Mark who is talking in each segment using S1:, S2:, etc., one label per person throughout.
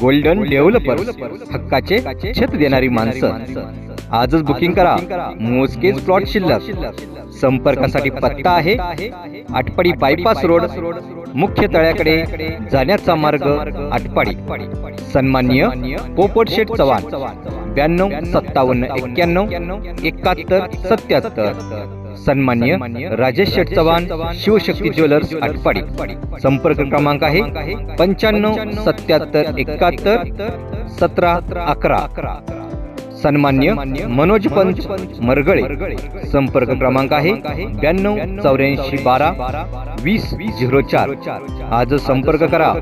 S1: Golden developers हक्काचे छत देणारी माणसं. आजच बुकिंग करा. मोजकेच प्लॉट शिल्लक. संपर्कासाठी पत्ता आहे. आटपाडी बायपास रोड मुख्य तळ्याकडे जाण्याचा मार्ग आटपाडी. सन्माननीय पोपट शेठ चव्हाण. ब्याण्णव सत्तावन्न एक्क्याण्णव एकाहत्तर सत्याहत्तर. सन्मान्य राजेश शेठ चव्हाण शिवशक्ती ज्वेलर्स आटपाडी संपर्क क्रमांक आहे पंच्याण्णव सत्याहत्तर एकाहत्तर सतरा अकरा. सन्मान्य मनोज पंच मरगळे. संपर्क क्रमांक आहे ब्याण्णव चौऱ्याऐंशी बारा वीस झिरो चार. आज संपर्क करा.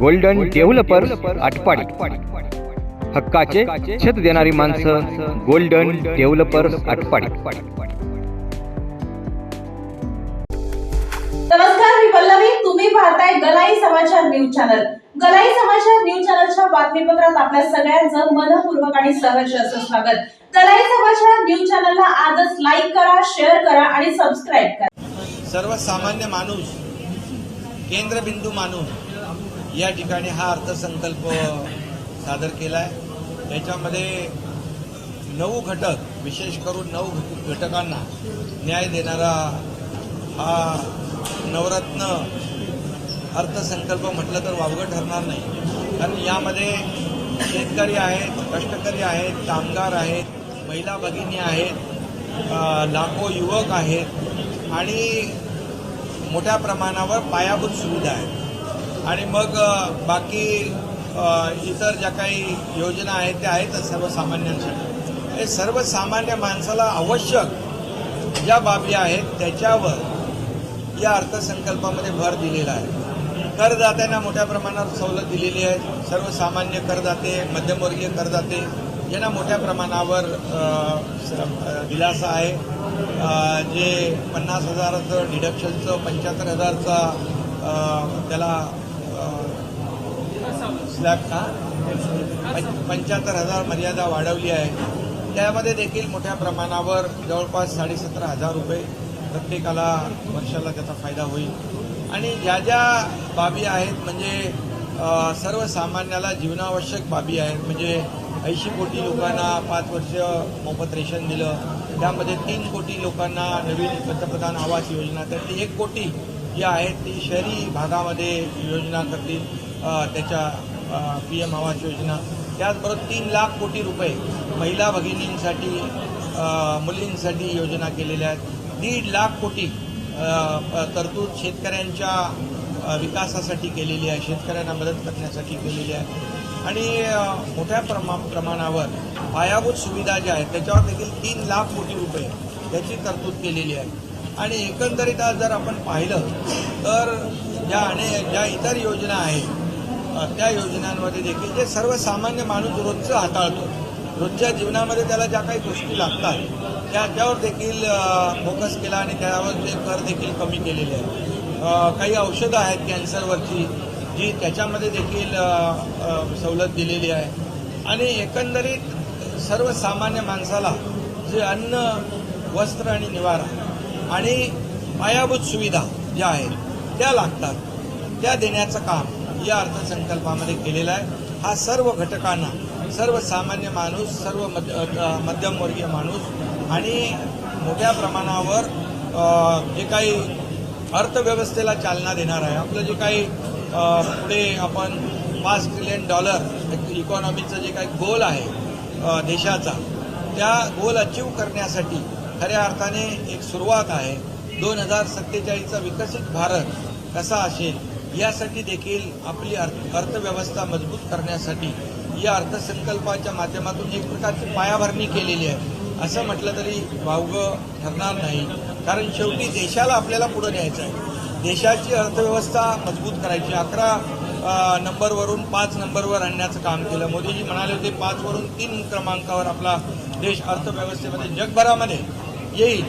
S1: Golden developers Atpadi. हक्काचे छत देणारी माणसं गोल्डन डेव्हलपर्स आटपाडी.
S2: नमस्कार मी पल्लवी. तुम्ही पाहताय गलाई समाचार न्यूज चॅनल. गलाई समाचार न्यूज चॅनलच्या बातमीपत्रात आपल्या सगळ्यांचं मनपूर्वक आणि सहर्ष असं स्वागत. गलाई समाचार न्यूज चॅनलला आजच लाईक करा शेअर करा आणि सबस्क्राईब करा.
S3: सर्वसामान्य माणूस केंद्रबिंदू मानून या ठिकाणी हा अर्थसंकल्प सादर केला आहे याच्यामध्ये नऊ घटक विशेष करून नऊ घटकांना न्याय देणारा हा नवरत्न अर्थसंकल्प म्हटलं तर वावगं ठरणार नाही. कारण यामध्ये शेतकरी आहेत कष्टकरी आहेत कामगार आहेत महिला भगिनी आहेत लाखो युवक आहेत आणि मोठ्या प्रमाणावर पायाभूत सुविधा आहेत. आणि मग बाकी इतर ज्या काही योजना आहेत त्या आहेतच सर्वसामान्यांसाठी. हे सर्वसामान्य माणसाला आवश्यक ज्या बाबी आहेत त्याच्यावर या अर्थसंकल्पामध्ये भर दिलेला आहे. करदात्यांना मोठ्या प्रमाणावर सवलत दिलेली आहे. सर्वसामान्य करदाते मध्यमवर्गीय करदाते यांना मोठ्या प्रमाणावर दिलासा आहे. जे पन्नास हजाराचं डिडक्शनचं पंच्याहत्तर हजारचा त्याला स्लॅब का पंच्याहत्तर हजार मर्यादा वाढवली आहे. त्यामध्ये देखील मोठ्या प्रमाणावर जवळपास साडेसतरा हजार रुपये प्रत्येकाला वर्षाला त्याचा फायदा होईल. आणि ज्या ज्या बाबी आहेत म्हणजे सर्वसामान्याला जीवनावश्यक बाबी आहेत म्हणजे ऐंशी कोटी लोकांना पाच वर्ष मोफत रेशन दिलं त्यामध्ये तीन कोटी लोकांना नवीन पंतप्रधान आवास योजना त्यातली एक कोटी जी आहेत ती शहरी भागामध्ये योजना करतील त्याच्या पी एम आवास योजना. त्याचबरोबर तीन लाख कोटी रुपये महिला भगिनींसाठी मुलींसाठी योजना केलेल्या आहेत. दीड लाख कोटी तरतूद शेतकऱ्यांच्या विकासासाठी केलेली आहे शेतकऱ्यांना मदत करण्यासाठी केलेली आहे. आणि मोठ्या प्रमा प्रमाणावर पायाभूत सुविधा ज्या आहेत त्याच्यावर देखील तीन लाख कोटी रुपये याची तरतूद केलेली आहे. आणि एकंदरीत आज जर आपण पाहिलं तर ज्या अनेक ज्या इतर योजना आहेत त्या योजनांमध्ये देखील जे सर्वसामान्य माणूस रोजचं हाताळतो रोजच्या जीवनामध्ये त्याला ज्या काही गोष्टी लागतात त्या त्यावर देखील फोकस केला आणि त्यावर जे कर देखील कमी केलेले आहेत. काही औषधं आहेत कॅन्सरवरची जी त्याच्यामध्ये देखील सवलत दिलेली आहे. आणि एकंदरीत सर्वसामान्य माणसाला जे अन्न वस्त्र आणि निवारा आणि पायाभूत सुविधा ज्या आहेत त्या लागतात. त्या देण्याचं काम या अर्थसंकल्पामध्ये केलेलं आहे. हा सर्व घटकांना सर्वसामान्य माणूस सर्व मध्य मध्यमवर्गीय माणूस आणि मोठ्या प्रमाणावर जे काही अर्थव्यवस्थेला चालना देणार आहे आपलं जे काही पुढे आपण पाच ट्रिलियन डॉलर इकॉनॉमीचं जे काही गोल आहे देशाचा त्या गोल अचीव करण्यासाठी खऱ्या अर्थाने एक सुरुवात आहे. दोन हजार सत्तेचाळीसचा विकसित भारत कसा असेल यासाठी देखील आपली अर्थ अर्थव्यवस्था मजबूत करण्यासाठी या अर्थसंकल्पाच्या माध्यमातून एक प्रकारची पायाभरणी केलेली आहे. असं म्हटलं तरी वावगं ठरणार नाही. कारण शेवटी देशाला आपल्याला पुढं न्यायचं आहे. देशाची अर्थव्यवस्था मजबूत करायची. अकरा नंबरवरून पाच नंबरवर आणण्याचं काम केलं. मोदीजी म्हणाले होते पाचवरून तीन क्रमांकावर आपला देश अर्थव्यवस्थेमध्ये जगभरामध्ये येईल.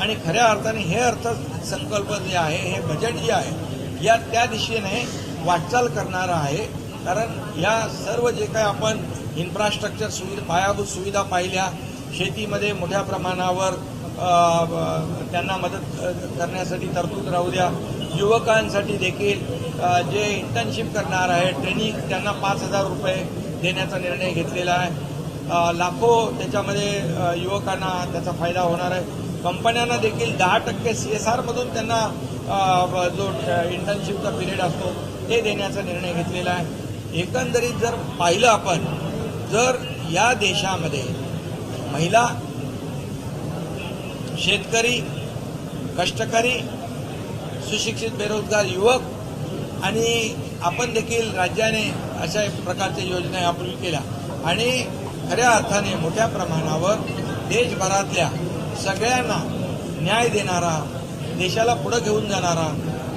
S3: आणि खऱ्या अर्थाने हे अर्थसंकल्प जे आहे हे बजेट जे आहे या त्या दिशेने वाटचाल करणारं आहे. कारण या सर्व जे काही आपण इन्फ्रास्ट्रक्चर सुविधा पायाभूत सुविधा पाहिल्या शेतीमध्ये मोठ्या प्रमाणावर त्यांना मदत करण्यासाठी तरतूद राहू द्या. युवकांसाठी देखील जे इंटर्नशिप करणार आहे ट्रेनिंग त्यांना पाच हजार रुपये देण्याचा निर्णय घेतलेला आहे. लाखो त्याच्यामध्ये युवकांना त्याचा फायदा होणार आहे. कंपन्यांना देखील दहा टक्के सी एस आरमधून त्यांना जो इंटर्नशिपचा पिरियड असतो ते देण्याचा निर्णय घेतलेला आहे. एकंदरीत जर पाहिलं आपण जर या देशामध्ये महिला शेतकरी कष्टकरी सुशिक्षित बेरोजगार युवक आणि आपण देखील राज्याने अशा प्रकारच्या योजना यापूर्वी केल्या आणि खऱ्या अर्थाने मोठ्या प्रमाणावर देशभरातल्या सगळ्यांना न्याय देणारा देशाला पुढे घेऊन जाणारा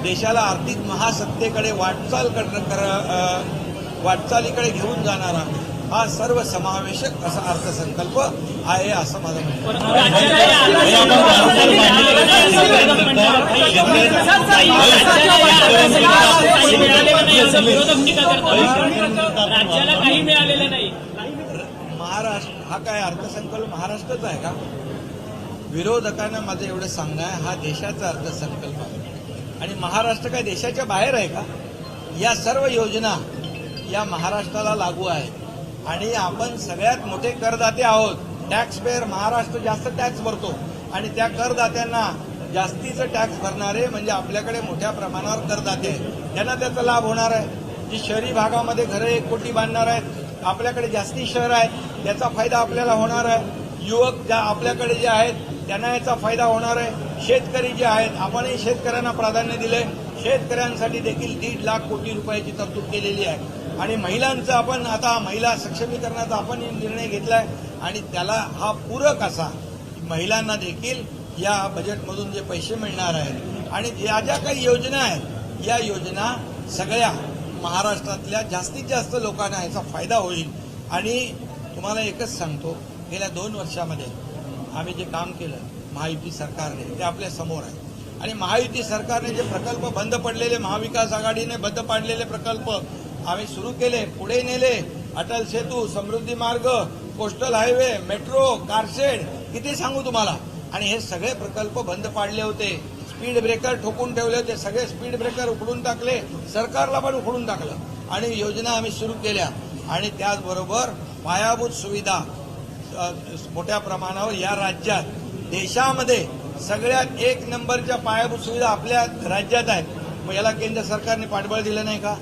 S3: देशाला आर्थिक महासत्तेकडे वाटचाल कर कर- वाटचालीकडे घेऊन जाणारा हा सर्व समावेशक असा अर्थसंकल्प आहे असं माझं महाराष्ट्र हा काय अर्थसंकल्प महाराष्ट्राचा आहे का? विरोधकांना माझं एवढं सांगणं आहे हा देशाचा अर्थसंकल्प आहे. आणि महाराष्ट्र काय देशाच्या बाहेर आहे का? या सर्व योजना या महाराष्ट्राला लागू आहे. आणि आपण सगळ्यात मोठे करदाते आहोत. टॅक्स पेअर महाराष्ट्र जास्त टॅक्स भरतो. आणि त्या करदात्यांना जास्तीचं टॅक्स भरणारे म्हणजे आपल्याकडे मोठ्या प्रमाणावर करदाते. आहेत त्यांना त्याचा लाभ होणार आहे. जी शहरी भागामध्ये घरं एक कोटी बांधणार आहेत. आपल्याकडे जास्ती शहर आहेत. त्याचा फायदा आपल्याला होणार आहे. युवक ज्या आपल्याकडे जे आहेत त्यांना याचा फायदा होणार आहे. शेतकरी जे आहेत आपणही शेतकऱ्यांना प्राधान्य दिले शेतकऱ्यांसाठी देखील दीड लाख कोटी रुपयाची तरतूद केलेली आहे. आणि महिलांचं आपण आता महिला सक्षमीकरणाचा आपण निर्णय घेतलाय आणि त्याला हा पूरक असा महिलांना देखील या बजेटमधून जे पैसे मिळणार आहेत आणि ज्या ज्या काही योजना आहेत या योजना सगळ्या महाराष्ट्रातल्या जास्तीत जास्त लोकांना याचा फायदा होईल. आणि तुम्हाला एकच सांगतो गेल्या दोन वर्षामध्ये आम्ही जे काम केलं महायुती सरकारने ते आपल्यासमोर आहे. आणि महायुती सरकारने जे प्रकल्प बंद पडलेले महाविकास आघाडीने बंद पाडलेले प्रकल्प आम्ही सुरू केले पुढे नेले. अटल सेतू समृद्धी मार्ग कोस्टल हायवे मेट्रो कारशेड किती सांगू तुम्हाला? आणि हे सगळे प्रकल्प बंद पाडले होते. स्पीड ब्रेकर ठोकून ठेवले होते. सगळे स्पीड ब्रेकर उखडून टाकले. सरकारला पण उखडून टाकलं. आणि योजना आम्ही सुरू केल्या. आणि त्याचबरोबर पायाभूत सुविधा मोठ्या प्रमाणावर या राज्यात देशामध्ये सगळ्यात एक नंबरच्या पायाभूत सुविधा आपल्या राज्यात आहेत. मग याला केंद्र सरकारने पाठबळ दिलं नाही का?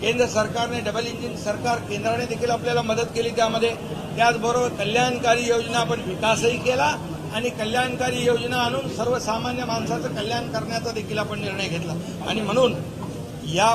S3: केंद्र सरकारने डबल इंजिन सरकार केंद्राने देखील आपल्याला मदत केली त्यामध्ये. त्याचबरोबर कल्याणकारी योजना आपण विकासही केला आणि कल्याणकारी योजना आणून सर्वसामान्य माणसाचं कल्याण करण्याचा देखील आपण निर्णय घेतला. आणि म्हणून या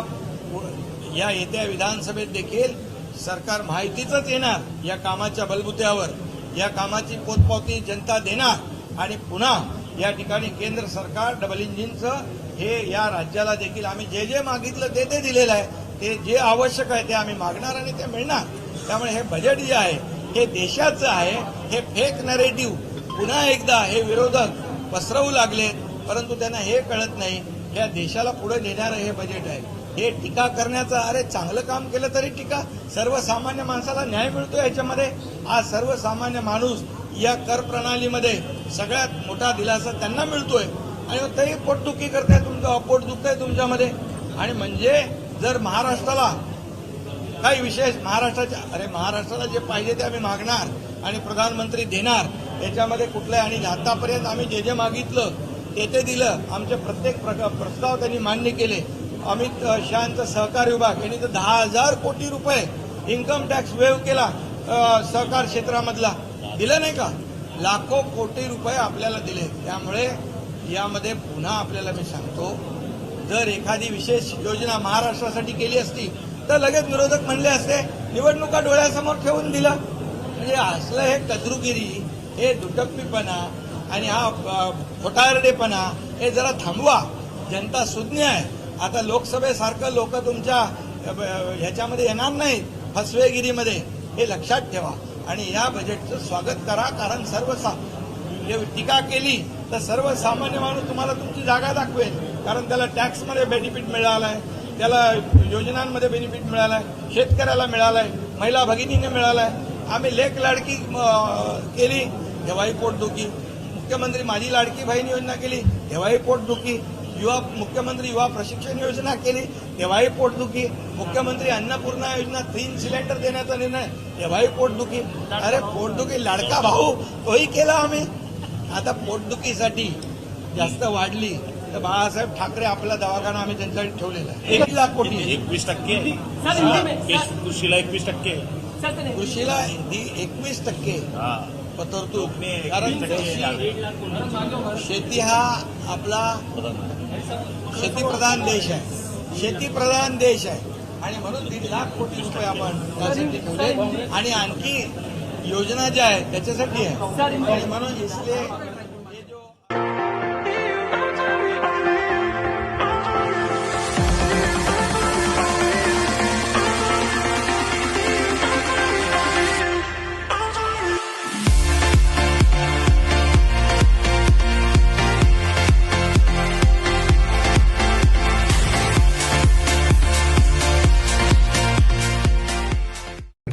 S3: या येत्या विधानसभेत देखील सरकार माहितीचंच येणार या कामाच्या बलबुत्यावर. या कामाची पोतपावती जनता देणार आणि पुन्हा या ठिकाणी केंद्र सरकार डबल इंजिनचं हे या राज्याला देखील आम्ही जे जे मागितलं ते ते दिलेलं आहे. ते जे आवश्यक आहे ते आम्ही मागणार आणि ते मिळणार. त्यामुळे हे बजेट जे आहे हे देशाचं आहे हे फेक नरेटिव्ह पुन्हा एकदा हे विरोधक पसरवू लागलेत परंतु त्यांना हे कळत नाही या देशाला पुढे नेणारं हे बजेट आहे. हे टीका करण्याचं अरे चांगलं काम केलं तरी टीका. सर्वसामान्य माणसाला न्याय मिळतो याच्यामध्ये. आज सर्वसामान्य माणूस या कर प्रणालीमध्ये सगळ्यात मोठा दिलासा त्यांना मिळतोय. आणि मग तरी पोटदुखी करताय तुमचं अपोट दुखत आहे तुमच्यामध्ये. आणि म्हणजे जर महाराष्ट्राला काही विशेष महाराष्ट्राच्या अरे महाराष्ट्राला जे पाहिजे ते आम्ही मागणार आणि प्रधानमंत्री देणार याच्यामध्ये कुठलंही आणि आतापर्यंत आम्ही जे जे मागितलं ते ते दिलं आमचे प्रत्येक प्रस्ताव त्यांनी मान्य केले. अमित अ, शहांचा सहकार विभाग यांनी तर दहा हजार कोटी रुपये इन्कम टॅक्स वेव केला सहकार क्षेत्रामधला. दिलं नाही का? लाखो कोटी रुपये आपल्याला दिले. त्यामुळे यामध्ये पुन्हा आपल्याला मी सांगतो जर एखादी विशेष योजना महाराष्ट्रासाठी केली असती तर लगेच विरोधक म्हणले असते निवडणुका डोळ्यासमोर ठेवून दिला. म्हणजे असलं हे कद्रुगिरी हे दुटप्पीपणा आणि हा खोटारडेपणा हे जरा थांबवा. जनता सुज्ञ आहे. आता लोकसभेसारखं लोक तुमच्या ह्याच्यामध्ये येणार नाहीत फसवेगिरीमध्ये. हे लक्षात ठेवा. आणि या बजेटचं स्वागत करा कारण सर्वसा जे टीका केली तर सर्वसामान्य माणूस तुम्हाला तुमची जागा दाखवेल. कारण त्याला टॅक्समध्ये बेनिफिट मिळाला आहे त्याला योजनांमध्ये बेनिफिट मिळाला आहे शेतकऱ्याला मिळाला आहे महिला भगिनीने मिळाला आहे आम्ही लेख लाडकी केली तेव्हाही पोटदुखी मुख्यमंत्री माझी लाडकी बहीण योजना केली तेव्हाही पोटदुखी युवा मुख्यमंत्री युवा प्रशिक्षण योजना केली तेव्हाही पोटदुखी मुख्यमंत्री अन्नपूर्णा योजना तीन सिलेंडर देण्याचा निर्णय तेव्हाही पोटदुखी अरे पोटदुखी लाडका भाऊ तोही केला आम्ही. आता पोटदुखीसाठी जास्त वाढली. तर बाळासाहेब ठाकरे आपला दवाखाना आम्ही त्यांच्यासाठी ठेवलेला आहे. एक लाख कोटी.
S4: एकवीस टक्के. कृषीला एकवीस टक्के.
S3: कृषीला एकवीस टक्के.
S4: हा.
S3: कारण शेती हा आपला शेतीप्रधान देश आहे. शेतीप्रधान देश आहे. आणि म्हणून दीड लाख कोटी रुपये आपण त्यासाठी ठेवले. आणि आणखी योजना ज्या आहेत त्याच्यासाठी आहे. आणि म्हणून इसलिए